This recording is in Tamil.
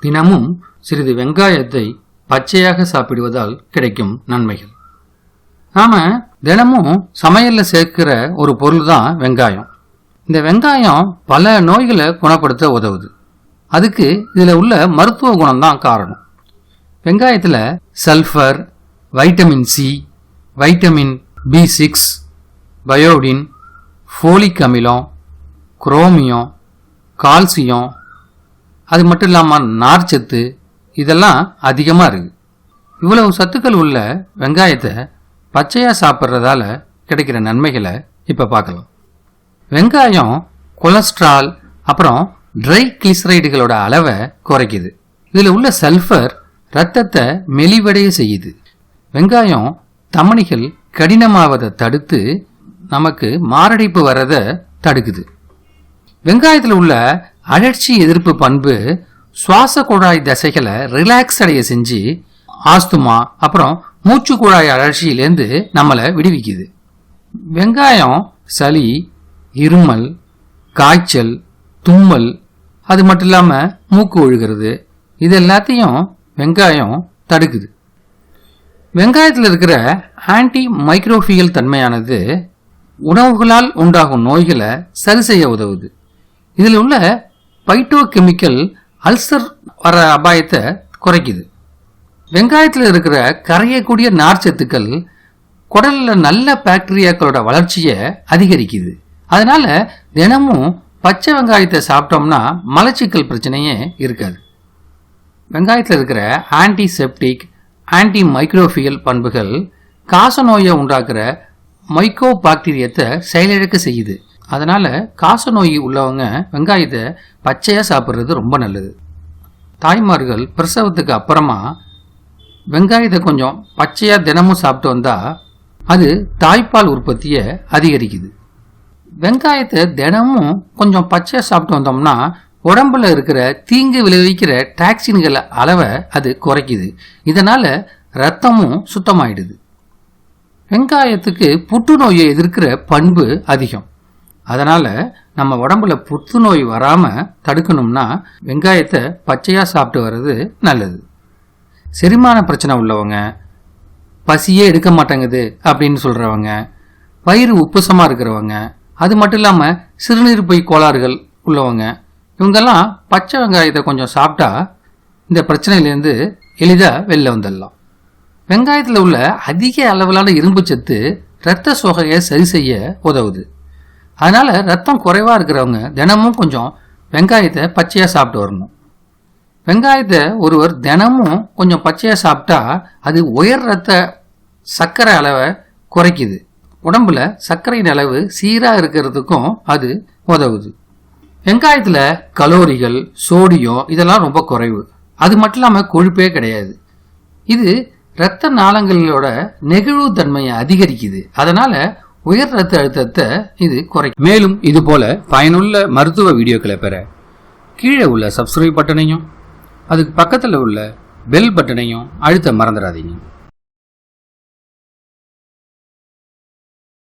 தினமும் சிறிது வெங்காயத்தை பச்சையாக சாப்பிடுவதால் கிடைக்கும் நன்மைகள். நாம தினமும் சமையல்ல சேர்க்கிற ஒரு பொருள் தான் வெங்காயம். இந்த வெங்காயம் பல நோய்களை குணப்படுத்த உதவுது. அதுக்கு இதில் உள்ள மருத்துவ குணம்தான் காரணம். வெங்காயத்தில் sulphur vitamin C vitamin B six biotin folic அமிலம் குரோமியம் கால்சியம் அது மட்டும் இல்லாமல் நார்ச்சத்து இதெல்லாம் அதிகமாக இருக்குது இவ்வளவு சத்துக்கள் உள்ள வெங்காயத்தை பச்சையாக சாப்பிட்றதால கிடைக்கிற நன்மைகளை இப்போ பார்க்கலாம். வெங்காயம் கொலஸ்ட்ரால் அப்புறம் ட்ரை கிளிசரைடுகளோட அளவை குறைக்குது. இதில் உள்ள சல்ஃபர் ரத்தத்தை மெலிவடைய செய்யுது. வெங்காயம் தமனிகள் கடினமாவதை தடுத்து நமக்கு மாரடைப்பு வர்றதை தடுக்குது. வெங்காயத்தில் உள்ள அழற்சி எதிர்ப்பு பண்பு சுவாச குழாய் தசைகளை ரிலாக்ஸ் அடைய செஞ்சு ஆஸ்துமா அப்புறம் மூச்சு குழாய் அழற்சியிலேருந்து நம்மளை விடுவிக்குது. வெங்காயம் சளி இருமல் காய்ச்சல் தும்மல் அது மட்டும் இல்லாமல் மூக்கு ஒழுகிறது இது எல்லாத்தையும் வெங்காயம் தடுக்குது. வெங்காயத்தில் இருக்கிற ஆன்டி மைக்ரோஃபியல் தன்மையானது உணவுகளால் உண்டாகும் நோய்களை சரி செய்ய உதவுது. இதில் உள்ள பைட்டோ கெமிக்கல் அல்சர் வர அபாயத்தை குறைக்குது. வெங்காயத்தில் இருக்கிற கரையக்கூடிய நார்ச்சத்துக்கள் குடலில் நல்ல பாக்டீரியாக்களோட வளர்ச்சியை அதிகரிக்குது. அதனால தினமும் பச்சை வெங்காயத்தை சாப்பிட்டோம்னா மலச்சிக்கல் பிரச்சனையே இருக்காது. வெங்காயத்தில் இருக்கிற ஆன்டிசெப்டிக் ஆன்டி மைக்ரோஃபியல் பண்புகள் காசநோயை உண்டாக்குற மைக்கோ பாக்டீரியத்தை செயலிழக்க செய்யுது. அதனால் காசநோய் உள்ளவங்க வெங்காயத்தை பச்சையாக சாப்பிட்றது ரொம்ப நல்லது. தாய்மார்கள் பிரசவத்துக்கு அப்புறமா வெங்காயத்தை கொஞ்சம் பச்சையாக தினமும் சாப்பிட்டு வந்தால் அது தாய்ப்பால் உற்பத்தியை அதிகரிக்குது. வெங்காயத்தை தினமும் கொஞ்சம் பச்சையாக சாப்பிட்டு வந்தோம்னா உடம்புல இருக்கிற தீங்கு விளைவிக்கிற டாக்ஸின்கள் அளவை அது குறைக்குது. இதனால் ரத்தமும் சுத்தமாயிடுது. வெங்காயத்துக்கு புற்றுநோயை எதிர்க்கிற பண்பு அதிகம். அதனால் நம்ம உடம்புல புற்றுநோய் வராமல் தடுக்கணும்னா வெங்காயத்தை பச்சையாக சாப்பிட்டு வர்றது நல்லது. செரிமான பிரச்சனை உள்ளவங்க பசியே எடுக்க மாட்டேங்குது அப்படின்னு சொல்கிறவங்க வயிறு உப்புசமாக இருக்கிறவங்க அது மட்டும் இல்லாமல் சிறுநீர் பை கோளாறுகள் உள்ளவங்க இவங்கெல்லாம் பச்சை வெங்காயத்தை கொஞ்சம் சாப்பிட்டா இந்த பிரச்சனையிலேருந்து எளிதாக வெளில வந்துடலாம். வெங்காயத்தில் உள்ள அதிக அளவிலான இரும்பு சத்து இரத்த சோகையை சரி செய்ய உதவுது. அதனால் ரத்தம் குறைவாக இருக்கிறவங்க தினமும் கொஞ்சம் வெங்காயத்தை பச்சையாக சாப்பிட்டு வரணும். வெங்காயத்தை ஒருவர் தினமும் கொஞ்சம் பச்சையாக சாப்பிட்டா அது உயர் ரத்த சர்க்கரை அளவை குறைக்குது. உடம்புல சர்க்கரையின் அளவு சீராக இருக்கிறதுக்கும் அது உதவுது. வெங்காயத்தில் கலோரிகள் சோடியம் இதெல்லாம் ரொம்ப குறைவு. அது மட்டும் இல்லாமல் கொழுப்பே கிடையாது. இது இரத்த நாளங்களோட நெகிழ்வுத்தன்மையை அதிகரிக்குது. அதனால உயர் ரத்த அழுத்தத்தை இது குறைக்கும். மேலும் இது போல பயனுள்ள மருத்துவ வீடியோக்களை பெற கீழே உள்ள சப்ஸ்கிரைப் பட்டனையும் அதுக்கு பக்கத்தில் உள்ள பெல் பட்டனையும் அழுத்த மறந்துடாதீங்க.